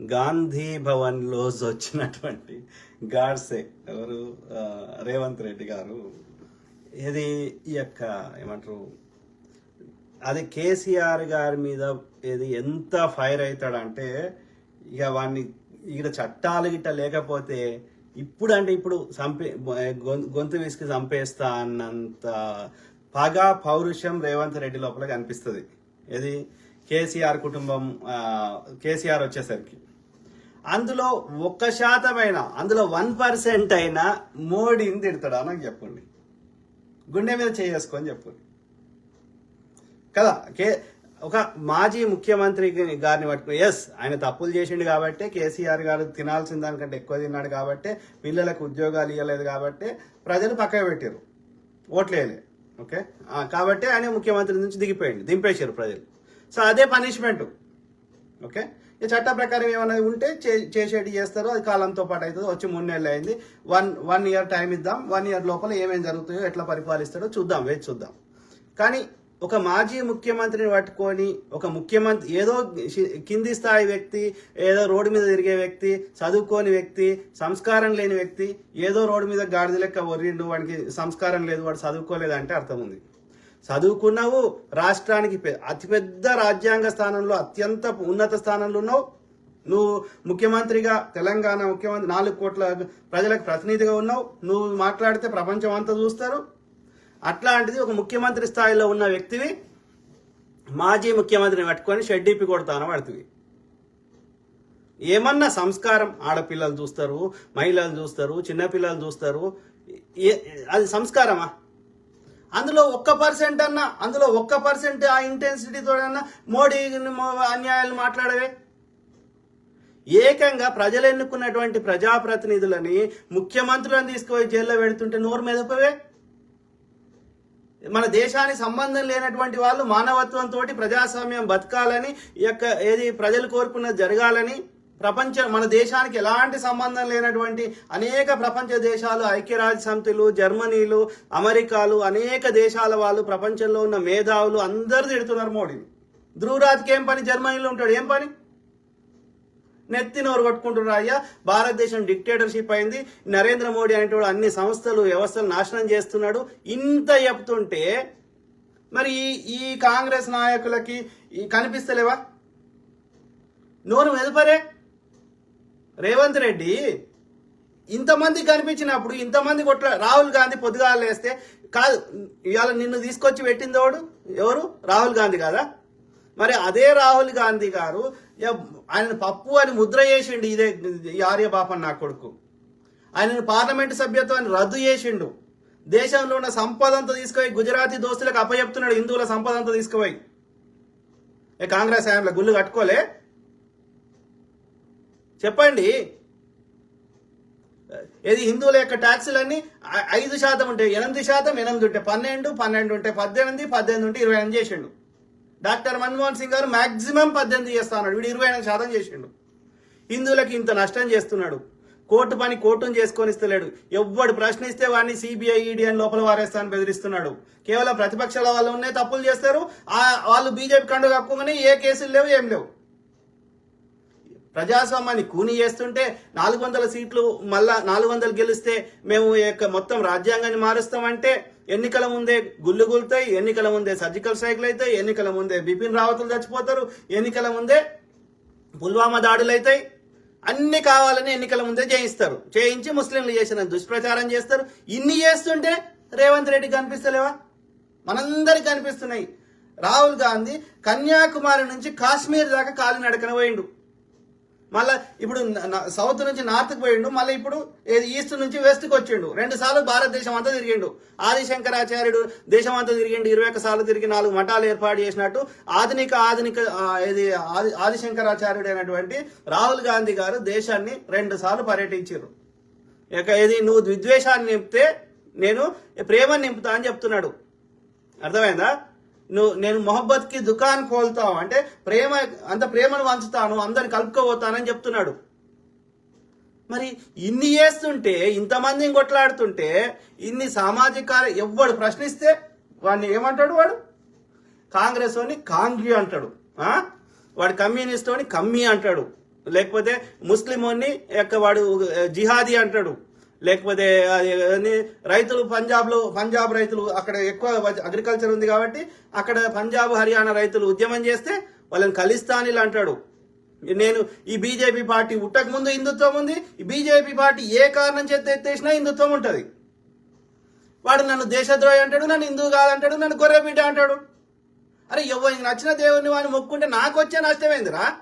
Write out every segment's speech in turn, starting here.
గాంధీ భవన్లో వచ్చినటువంటి గాడ్సే ఎవరు? రేవంత్ రెడ్డి గారు. ఇది ఈ యొక్క ఏమంటారు అది కేసీఆర్ గారి మీద ఇది ఎంత ఫైర్ అవుతాడంటే ఇక వాడిని ఇక్కడ చట్టాలు గిట్ట లేకపోతే ఇప్పుడు అంటే ఇప్పుడు చంపే గొంతు విసికి చంపేస్తా అన్నంత పగ పౌరుషం రేవంత్ రెడ్డి లోపల కనిపిస్తుంది. ఇది కేసీఆర్ కుటుంబం కేసీఆర్ వచ్చేసరికి. అందులో ఒక్క శాతమైనా అందులో వన్ పర్సెంట్ అయినా మోడీని తిడతాడా? నాకు చెప్పండి. గుండె మీద చేసుకొని చెప్పండి. కదా కే ఒక మాజీ ముఖ్యమంత్రి గారిని పట్టుకుని ఎస్ ఆయన తప్పులు చేసిండు కాబట్టి కేసీఆర్ గారు తినాల్సిన దానికంటే ఎక్కువ తిన్నాడు కాబట్టి పిల్లలకు ఉద్యోగాలు ఇవ్వలేదు కాబట్టి ప్రజలు పక్కకు పెట్టారు ఓట్లేయలే. ఓకే? కాబట్టి ఆయన ముఖ్యమంత్రి నుంచి దిగిపోయింది దింపేశారు ప్రజలు. సో అదే పనిష్మెంట్ ఓకే? ఈ చట్ట ప్రకారం ఏమైనా ఉంటే చే- చేసేటి చేస్తారు అది కాలంతో పాటు అవుతుంది వచ్చి మూడు నెలలు అయింది. వన్ వన్ ఇయర్ టైం ఇద్దాం. వన్ ఇయర్ లోపల ఏమేమి జరుగుతాయో ఎట్లా పరిపాలిస్తాడో చూద్దాం వేచి చూద్దాం. కానీ ఒక మాజీ ముఖ్యమంత్రిని పట్టుకొని ఒక ముఖ్యమంత్రి ఏదో కింది స్థాయి వ్యక్తి ఏదో రోడ్డు మీద తిరిగే వ్యక్తి చదువుకోని వ్యక్తి సంస్కారం లేని వ్యక్తి ఏదో రోడ్డు మీద గాడిద లెక్క ఒర్రిండు వాడికి సంస్కారం లేదు వాడు చదువుకోలేదు అంటే అర్థం ఉంది చదువుకున్నావు రాష్ట్రానికి పె- అతిపెద్ద రాజ్యాంగ స్థానంలో అత్యంత ఉన్నత స్థానంలో ఉన్నావు. నువ్వు ముఖ్యమంత్రిగా తెలంగాణ ముఖ్యమంత్రి నాలుగు కోట్ల ప్రజలకు ప్రతినిధిగా ఉన్నావు. నువ్వు మాట్లాడితే ప్రపంచం అంతా చూస్తారు. అట్లాంటిది ఒక ముఖ్యమంత్రి స్థాయిలో ఉన్న వ్యక్తివి మాజీ ముఖ్యమంత్రిని పట్టుకొని షెడ్డీపి కొడతాను పడుతుంది. ఏమన్నా సంస్కారం ఆడపిల్లలు చూస్తారు మహిళలు చూస్తారు చిన్నపిల్లలు చూస్తారు ఏ- అది సంస్కారమా? అందులో ఒక్క పర్సెంట్ అన్నా అందులో ఒక్క పర్సెంట్ ఆ ఇంటెన్సిటీతో అన్నా మోడీ అన్యాయాలు మాట్లాడవే. ఏకంగా ప్రజలు ఎన్నుకున్నటువంటి ప్రజాప్రతినిధులని ముఖ్యమంత్రులను తీసుకుపోయి జైల్లో పెడుతుంటే నోరు మెదపవే. మన దేశానికి సంబంధం లేనటువంటి వాళ్ళు మానవత్వంతో ప్రజాస్వామ్యం బతకాలని యొక్క ఏది ప్రజలు కోరుకున్నది జరగాలని ప్రపంచ మన దేశానికి ఎలాంటి సంబంధం లేనటువంటి అనేక ప్రపంచ దేశాలు ఐక్యరాజ్య సమితిలు జర్మనీలు అమెరికాలు అనేక దేశాల వాళ్ళు ప్రపంచంలో ఉన్న మేధావులు అందరు తిడుతున్నారు మోడీని. ధ్రువరాజ్కి ఏం పని? జర్మనీలో ఉంటాడు. ఏం పని? నెత్తి నోరు కొట్టుకుంటున్నారు. అయ్యా భారతదేశం డిక్టేటర్షిప్ అయింది. నరేంద్ర మోడీ అనేటువంటి అన్ని సంస్థలు వ్యవస్థలు నాశనం చేస్తున్నాడు. ఇంత చెప్తుంటే మరి ఈ- కాంగ్రెస్ నాయకులకి కనిపిస్తలేవా? నోరు మెదపరే. రేవంత్ రెడ్డి ఇంతమంది కనిపించినప్పుడు ఇంతమంది కొట్ల రాహుల్ గాంధీ పొద్దుగాలు లేస్తే కాదు ఇవాళ నిన్ను తీసుకొచ్చి పెట్టిందోడు ఎవరు? రాహుల్ గాంధీ కదా. మరి అదే రాహుల్ గాంధీ గారు ఆయన పప్పు అని ముద్ర చేసిండు ఇదే ఈ ఆర్యబాపన్ నా కొడుకు. ఆయనను పార్లమెంటు సభ్యత్వాన్ని రద్దు చేసిండు. దేశంలో ఉన్న సంపదంతా తీసుకుపోయి గుజరాతీ దోస్తులకు అప్పచెప్తున్నాడు హిందువుల సంపదంతా తీసుకుపోయి. కాంగ్రెస్ ఆయనలో గుళ్ళు కట్టుకోలే? చెప్పండి. ఏది హిందువుల యొక్క ట్యాక్సులన్నీ ఐ- ఐదు శాతం ఉంటాయి ఎనిమిది శాతం ఎనిమిది ఉంటాయి పన్నెండు పన్నెండు ఉంటాయి పద్దెనిమిది పద్దెనిమిది ఉంటే ఇరవై ఎనిమిది చేసిండు. డాక్టర్ మన్మోహన్ సింగ్ గారు మాక్సిమం పద్దెనిమిది చేస్తా ఉన్నాడు. వీడు ఇరవై ఎనిమిది శాతం చేసిండు. హిందువులకి ఇంత నష్టం చేస్తున్నాడు. కోర్టు పని కోర్టును చేసుకొని ఇస్తలేడు. ఎవ్వడు ప్రశ్నిస్తే వాడిని సిబిఐ ఈడీ అని లోపల వారేస్తానని బెదిరిస్తున్నాడు. కేవలం ప్రతిపక్షాల వాళ్ళు ఉన్నాయి తప్పులు చేస్తారు. వాళ్ళు బీజేపీ కండు కప్పుకొని ఏ కేసులు లేవు ఏం లేవు. ప్రజాస్వామ్యాన్ని కూని చేస్తుంటే నాలుగు వందల సీట్లు మళ్ళా నాలుగు వందలు గెలిస్తే మేము ఈ యొక్క మొత్తం రాజ్యాంగాన్ని మారుస్తామంటే ఎన్నికల ముందే గుళ్ళు గులుతాయి ఎన్నికల ముందే సర్జికల్ స్ట్రైక్లు అవుతాయి ఎన్నికల ముందే బిపిన్ రావతులు చచ్చిపోతారు ఎన్నికల ముందే పుల్వామా దాడులు అవుతాయి. అన్ని కావాలని ఎన్నికల ముందే చేయిస్తారు చేయించి ముస్లింలు చేసిన దుష్ప్రచారం చేస్తారు. ఇన్ని చేస్తుంటే రేవంత్ రెడ్డి కనిపిస్తలేవా? మనందరికి కనిపిస్తున్నాయి. రాహుల్ గాంధీ కన్యాకుమారి నుంచి కాశ్మీర్ దాకా కాలినడకన పోయిండు. మళ్ళా ఇప్పుడు సౌత్ నుంచి నార్త్కి పోయిండు మళ్ళీ ఇప్పుడు ఈస్ట్ నుంచి వెస్ట్కి వచ్చిండు. రెండు సార్లు భారతదేశం అంతా తిరిగిండు. ఆదిశంకరాచార్యుడు దేశం అంతా తిరిగిండు ఇరవై ఒక్క సార్లు తిరిగి నాలుగు మఠాలు ఏర్పాటు చేసినట్టు ఆధునిక ఆధునిక ఇది ఆది ఆదిశంకరాచార్యుడు అయినటువంటి రాహుల్ గాంధీ గారు దేశాన్ని రెండు సార్లు పర్యటించారు ఇక ఇది నువ్వు విద్వేషాన్ని నింపితే నేను ప్రేమని నింపుతా అని చెప్తున్నాడు. అర్థమైందా? నువ్వు నేను మొహబ్బత్కి దుకాన్ కోల్తావు. అంటే ప్రేమ అంత ప్రేమను వంచుతాను అందరిని కలుపుకోబోతానని చెప్తున్నాడు. మరి ఇన్ని చేస్తుంటే ఇంతమందిని కొట్లాడుతుంటే ఇన్ని సామాజిక ఎవ్వడు ప్రశ్నిస్తే వాడిని ఏమంటాడు వాడు? కాంగ్రెస్ వాడిని కాంగ్రీ అంటాడు. వాడు కమ్యూనిస్ట్ వాడిని కమ్మి అంటాడు. లేకపోతే ముస్లింని యొక్క వాడు జిహాదీ అంటాడు. లేకపోతే అది రైతులు పంజాబ్లో పంజాబ్ రైతులు అక్కడ ఎక్కువ అగ్రికల్చర్ ఉంది కాబట్టి అక్కడ పంజాబ్ హర్యానా రైతులు ఉద్యమం చేస్తే వాళ్ళని ఖలిస్తానీలు అంటాడు. నేను ఈ బీజేపీ పార్టీ ఉట్టక ముందు హిందుత్వం ఉంది ఈ బీజేపీ పార్టీ ఏ కారణం చేత ఎత్తేసినా హిందుత్వం ఉంటుంది. వాడు నన్ను దేశద్రోహి అంటాడు నన్ను హిందువు కాదంటాడు నన్ను గొర్రె అంటాడు. అరే ఎవరికి నచ్చిన దేవుని వాడిని మొక్కుంటే నాకు వచ్చే నష్టమేందిరా?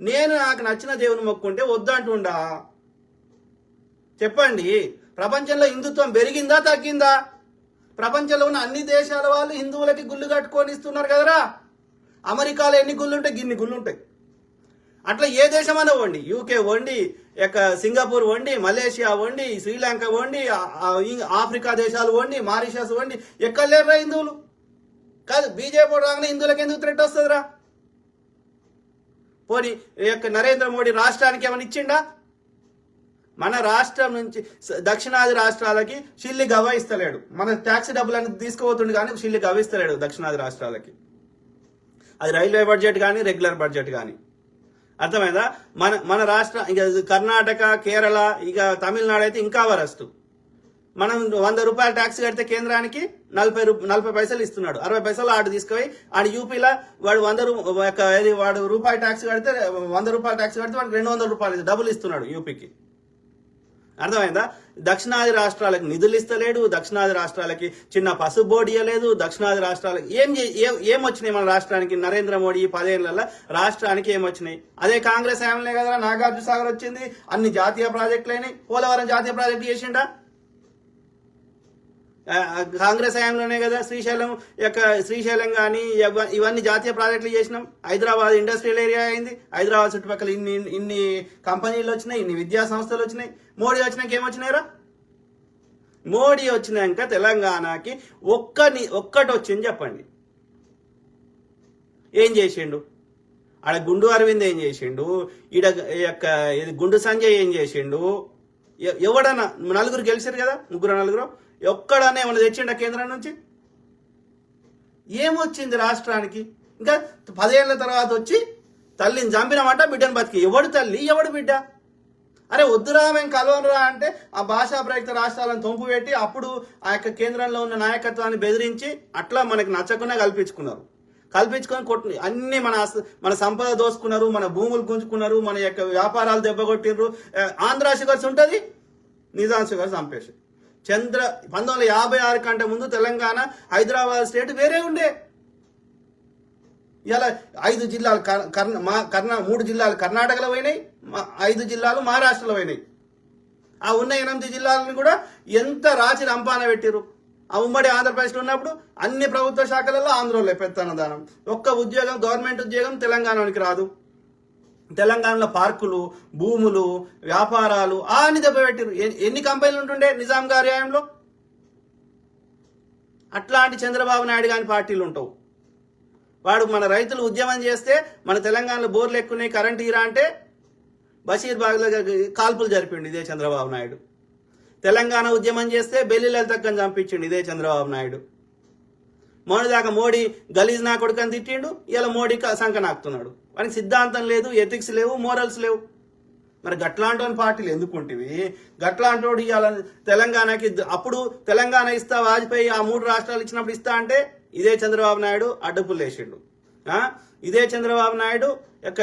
నేను నాకు నచ్చిన దేవుని మొక్కుంటే వద్దంటుండా. చెప్పండి ప్రపంచంలో హిందుత్వం పెరిగిందా తగ్గిందా? ప్రపంచంలో ఉన్న అన్ని దేశాల వాళ్ళు హిందువులకి గుళ్ళు కట్టుకొని ఇస్తున్నారు కదరా? అమెరికాలో ఎన్ని గుళ్ళు ఉంటాయి గిన్ని గుళ్ళు ఉంటాయి అట్లా ఏ దేశమైనా వండి యూకే వండి యొక్క సింగపూర్ వండి మలేషియా వండి శ్రీలంక వండి ఆఫ్రికా దేశాలు వండి మారిషస్ వండి ఎక్కడ లేరురా హిందువులు? కాదు బీజేపీ రాగానే హిందువులకు ఎందుకు థ్రెట్ వస్తుందిరా? పోనీ ఈ యొక్క నరేంద్ర మోడీ రాష్ట్రానికి ఏమైనా ఇచ్చిండా? మన రాష్ట్రం నుంచి దక్షిణాది రాష్ట్రాలకి షిల్లి గవ ఇస్తలేడు. మన ట్యాక్స్ అనేది తీసుకుపోతుండే కానీ షిల్లి గవ ఇస్తలేడు దక్షిణాది రాష్ట్రాలకి. అది రైల్వే బడ్జెట్ కానీ రెగ్యులర్ బడ్జెట్ కానీ అర్థమైందా? మన మన రాష్ట్ర ఇక కర్ణాటక కేరళ ఇక తమిళనాడు అయితే ఇంకా వరస్ట్. మనం వంద రూపాయల ట్యాక్స్ కడితే కేంద్రానికి నలభై రూ నలభై పైసలు ఇస్తున్నాడు. అరవై పైసలు ఆడు తీసుకుపోయి ఆడు యూపీలో వాడు వంద రూ ఒక వాడు రూపాయి ట్యాక్స్ కడితే వంద రూపాయల ట్యాక్స్ కడితే వాడికి రెండు వందల రూపాయలు డబ్బులు ఇస్తున్నాడు యూపీకి. అర్థమైందా? దక్షిణాది రాష్ట్రాలకు నిధులు ఇస్తలేడు దక్షిణాది రాష్ట్రాలకి చిన్న పసుపు బోర్డు ఇవ్వలేదు దక్షిణాది రాష్ట్రాలకు ఏం ఏమొచ్చినాయి ఏం వచ్చినాయి మన రాష్ట్రానికి? నరేంద్ర మోడీ ఈ పదేళ్ళలో రాష్ట్రానికి ఏమొచ్చినాయి? అదే కాంగ్రెస్ ఏమలే కదా నాగార్జున సాగర్ వచ్చింది అన్ని జాతీయ ప్రాజెక్టులు అయినాయి పోలవరం జాతీయ ప్రాజెక్టు చేసిండా? కాంగ్రెస్ హయాంలోనే కదా శ్రీశైలం యొక్క శ్రీశైలం కానీ ఇవన్నీ జాతీయ ప్రాజెక్టులు చేసినాం. హైదరాబాద్ ఇండస్ట్రియల్ ఏరియా అయింది. హైదరాబాద్ చుట్టుపక్కల ఇన్ని ఇన్ని కంపెనీలు వచ్చినాయి ఇన్ని విద్యా సంస్థలు వచ్చినాయి. మోడీ వచ్చినాక ఏమొచ్చినాయిరా మోడీ వచ్చినాక తెలంగాణకి ఒక్క ఒక్కటి వచ్చింది చెప్పండి. ఏం చేసిండు? ఆడ గుండు అరవింద్ ఏం చేసిండు? ఈడ ఈ యొక్క ఇది గుండు సంజయ్ ఏం చేసిండు? ఎ- ఎవడన్నా? నలుగురు గెలిచారు కదా ముగ్గురు నలుగురు. ఎక్కడన్నా ఏమైనా తెచ్చిండ కేంద్రం నుంచి? ఏమొచ్చింది రాష్ట్రానికి? ఇంకా పదేళ్ళ తర్వాత వచ్చి తల్లిని చంపినమాట బిడ్డను బతికి. ఎవడు తల్లి? ఎవడు బిడ్డ? అరే వద్దురా మేము కలవనురా అంటే ఆ భాషా ప్రయుక్త రాష్ట్రాలను తొంపు పెట్టి అప్పుడు ఆ యొక్క కేంద్రంలో ఉన్న నాయకత్వాన్ని బెదిరించి అట్లా మనకి నచ్చకుండా కల్పించుకున్నారు. కల్పించుకొని కొట్టు అన్ని మన మన సంపద దోసుకున్నారు మన భూములు గుంజుకున్నారు మన యొక్క వ్యాపారాలు దెబ్బకొట్టిర్రు ఆ, ఆంధ్ర షుగర్స్ ఉంటుంది? నిజాం షుగర్స్ చంపేసి. చంద్ర పంతొమ్మిది వందల యాభై ఆరు కంటే ముందు తెలంగాణ హైదరాబాద్ స్టేట్ వేరే ఉండే. ఇలా ఐదు జిల్లాలు కర్- కర్ణ మా కర్ణ మూడు జిల్లాలు కర్ణాటకలో పోయినాయి మా- ఐదు జిల్లాలు మహారాష్ట్రలో పోయినాయి. ఆ ఉన్న ఎనిమిది జిల్లాలను కూడా ఎంత రాచి రంపాన పెట్టిరు ఆ ఉమ్మడి ఆంధ్రప్రదేశ్లో ఉన్నప్పుడు అన్ని ప్రభుత్వ శాఖలలో ఆంధ్రలో పెత్తనదానం ఒక్క ఉద్యోగం గవర్నమెంట్ ఉద్యోగం తెలంగాణకి రాదు. తెలంగాణలో పార్కులు భూములు వ్యాపారాలు ఆ అన్ని దెబ్బపెట్టిరు ఎన్ని కంపెనీలు ఉంటుండే నిజాం గారి హయాంలో అట్లాంటి చంద్రబాబు నాయుడు గాని పార్టీలు ఉంటావు. వాడు మన రైతులు ఉద్యమం చేస్తే మన తెలంగాణలో బోర్లు ఎక్కున్నాయి కరెంట్ ఇరా అంటే బషీర్ బాగ్లో కాల్పులు జరిపిండు ఇదే చంద్రబాబు నాయుడు. తెలంగాణ ఉద్యమం చేస్తే బెల్లి లలితక్కని చంపించిండు ఇదే చంద్రబాబు నాయుడు. మొన్నదాకా మోడీ గలీజ్ నా కొడుకని తిట్టిండు ఇలా మోడీ క- సంక నాకుతున్నాడు. వానికి సిద్ధాంతం లేదు ఎథిక్స్ లేవు మోరల్స్ లేవు. మరి గట్లాంటి పార్టీలు ఎందుకుంటివి గట్లాంటోడు ఇవాళ తెలంగాణకి అప్పుడు తెలంగాణ ఇస్తా వాజ్పేయి ఆ మూడు రాష్ట్రాలు ఇచ్చినప్పుడు ఇస్తా అంటే ఇదే చంద్రబాబు నాయుడు అడ్డపులు వేసిండు ఆ? ఇదే చంద్రబాబు నాయుడు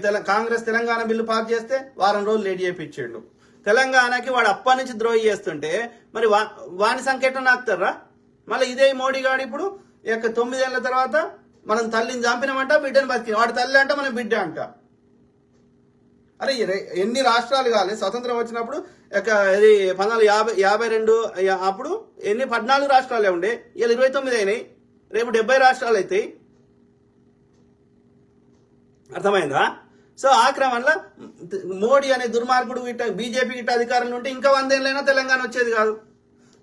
తెల కాంగ్రెస్ తెలంగాణ బిల్లు పాస్ చేస్తే వారం రోజులు లేట్ చేయించిండు తెలంగాణకి వాడు అప్పటి నుంచి ద్రోహి చేస్తుంటే మరి వా వాని సంకేతం నాకుతారా? మళ్ళీ ఇదే మోడీ గాడు ఇప్పుడు ఈ యొక్క తొమ్మిదేళ్ళ తర్వాత మనం తల్లిని చంపినామంట బిడ్డను బతికి వాడి తల్లి అంట మనం బిడ్డ అంట. అరే ఎన్ని రాష్ట్రాలు కాలే? స్వతంత్రం వచ్చినప్పుడు ఒక ఇది పంతొమ్మిది యాభై యాభై రెండు అప్పుడు ఎన్ని పద్నాలుగు రాష్ట్రాలే ఉండే? ఇలా ఇరవై తొమ్మిది అయినాయి. రేపు డెబ్బై రాష్ట్రాలు అవుతాయి అర్థమైందా? సో ఆ క్రమంలో మోడీ అనే దుర్మార్గుడు ఇట్ట బీజేపీ ఇట్ట అధికారంలో ఉంటే ఇంకా వందేళ్ళైనా తెలంగాణ వచ్చేది కాదు.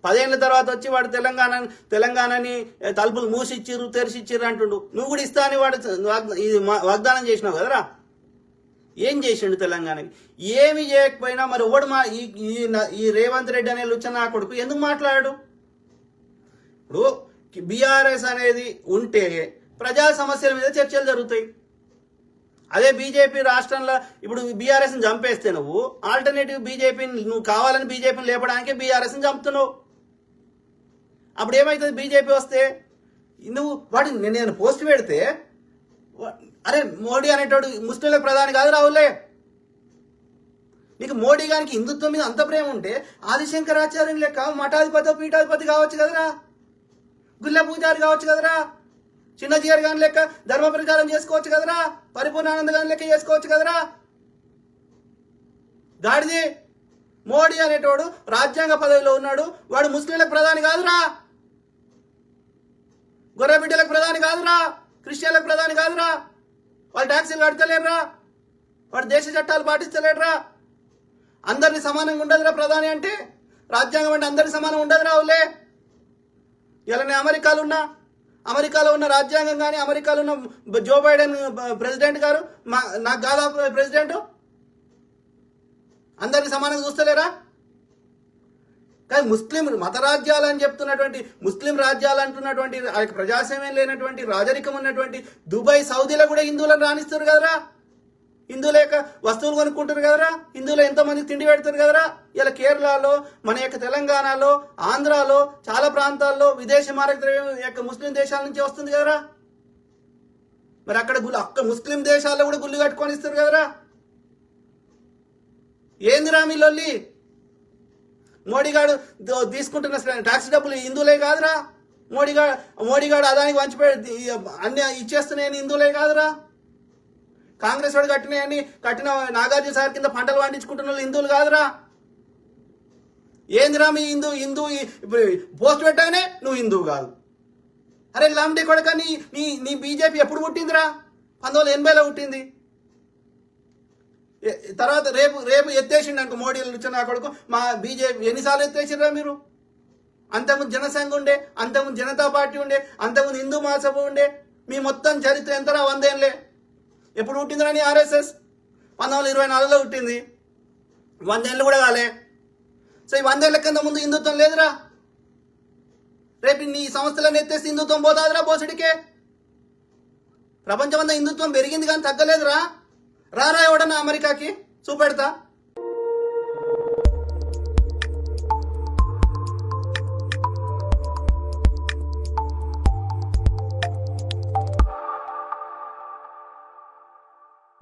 పదేళ్ళ తర్వాత వచ్చి వాడు తెలంగాణ తెలంగాణని తలుపులు మూసిచ్చిర్రు తెరిచిచ్చిర్రు అంటుండు. నువ్వు కూడా ఇస్తా అని వాడు ఇది మా- వాగ్దానం చేసినావు కదరా ఏం చేసిండు తెలంగాణకి ఏమి చేయకపోయినా మరి ఎవడు మా ఈ ఈ రేవంత్ రెడ్డి అనే లుచ్చన కొడుకు ఎందుకు మాట్లాడాడు ఇప్పుడు బీఆర్ఎస్ అనేది ఉంటే ప్రజా సమస్యల మీద చర్చలు జరుగుతాయి. అదే బీజేపీ రాష్ట్రంలో ఇప్పుడు బీఆర్ఎస్ని చంపేస్తే నువ్వు ఆల్టర్నేటివ్ బీజేపీని నువ్వు కావాలని బీజేపీని లేపడానికి బీఆర్ఎస్ని చంపుతున్నావు. అప్పుడు ఏమవుతుంది బీజేపీ వస్తే? నువ్వు వాడి నేను నేను పోస్ట్ పెడితే అరే మోడీ అనేటోడు ముస్లింలకు ప్రధాని కాదు రావులే నీకు మోడీ గారికి హిందుత్వం మీద అంత ప్రేమ ఉంటే ఆదిశంకరాచార్యం లెక్క మఠాధిపతి పీఠాధిపతి కావచ్చు కదరా? గుళ్ళ పూజారి కావచ్చు కదరా? చిన్నజీఆర్ గాని లెక్క ధర్మ ప్రచారం చేసుకోవచ్చు కదరా? పరిపూర్ణానంద గాని లెక్క చేసుకోవచ్చు కదరా? గాడిది మోడీ అనేటోడు రాజ్యాంగ పదవిలో ఉన్నాడు. వాడు ముస్లింలకు ప్రధాని కాదురా. గొర్రె బిడ్డలకు ప్రధాని కాదురా. క్రిస్టియన్లకు ప్రధాని కాదురా. వాళ్ళు ట్యాక్సీలు కడతలేరురా. వాడు దేశ చట్టాలు పాటిస్తలేడురా. అందరిని సమానంగా ఉండదురా ప్రధాని అంటే. రాజ్యాంగం అంటే అందరినీ సమానం ఉండదురా అవులే ఇలా నేను అమెరికాలో ఉన్నా అమెరికాలో ఉన్న రాజ్యాంగం కానీ అమెరికాలో ఉన్న జో బైడెన్ ప్రెసిడెంట్ గారు మా నాకు కాదా ప్రెసిడెంట్ అందరిని సమానంగా చూస్తలేరా? కానీ ముస్లిం మత రాజ్యాలు అని చెప్తున్నటువంటి ముస్లిం రాజ్యాలు అంటున్నటువంటి ఆ యొక్క ప్రజాస్వామ్యం లేనటువంటి రాజరికం ఉన్నటువంటి దుబాయ్ సౌదీలో కూడా హిందువులను రాణిస్తారు కదరా? హిందువుల యొక్క వస్తువులు కొనుక్కుంటారు కదరా? హిందువులు ఎంతమంది తిండి పెడతారు కదరా? ఇలా కేరళలో మన యొక్క తెలంగాణలో ఆంధ్రాలో చాలా ప్రాంతాల్లో విదేశీ మారక ద్రవ్యం యొక్క ముస్లిం దేశాల నుంచి వస్తుంది కదరా? మరి అక్కడ గుళ్ళు అక్కడ ముస్లిం దేశాల్లో కూడా గుళ్ళు కట్టుకొని ఇస్తారు కదరా? ఏందిరా మీ మోడీగాడు తీసుకుంటున్న ట్యాక్స్ డబ్బులు హిందువులే కాదురా. మోడీగాడు మోడీగాడు అదానికి వంచిపోయాడు అన్ని ఇచ్చేస్తున్నాయని హిందువులే కాదురా. కాంగ్రెస్ వాడు కట్టినాయని కట్టిన నాగార్జున సార్ కింద పంటలు పండించుకుంటున్న వాళ్ళు హిందువులు కాదురా. ఏందిరా మీ హిందూ హిందూ ఇప్పుడు పోస్ట్ పెట్టగానే నువ్వు హిందువు కాదు. అరే లాంటి కొడక నీ నీ నీ బీజేపీ ఎప్పుడు పుట్టిందిరా? పంతొమ్మిది వందల ఎనభైలో పుట్టింది. తర్వాత రేపు రేపు ఎత్తేసిండు అనుకో మోడీ వచ్చిన కొడుకు. మా బీజేపీ ఎన్నిసార్లు ఎత్తేసిండ్రా మీరు? అంతకుముందు జనసంఘ ఉండే అంతకుముందు జనతా పార్టీ ఉండే అంతకుముందు హిందూ మహాసభ ఉండే. మీ మొత్తం చరిత్ర ఎంతరా వందేంలే ఎప్పుడు పుట్టిందిరా నీ ఆర్ఎస్ఎస్? పంతొమ్మిది వందల ఇరవై నాలుగులో పుట్టింది. వందేళ్ళు కూడా కాలే. సో ఈ వందేళ్ళ కింద ముందు హిందుత్వం లేదురా. రేపు నీ సంస్థలను ఎత్తేసి హిందుత్వం పోతాదిరా బోసడికే. ప్రపంచమంతా హిందుత్వం పెరిగింది కానీ తగ్గలేదురా. రారా ఎవడన్నా అమెరికాకి? చూపెడతా.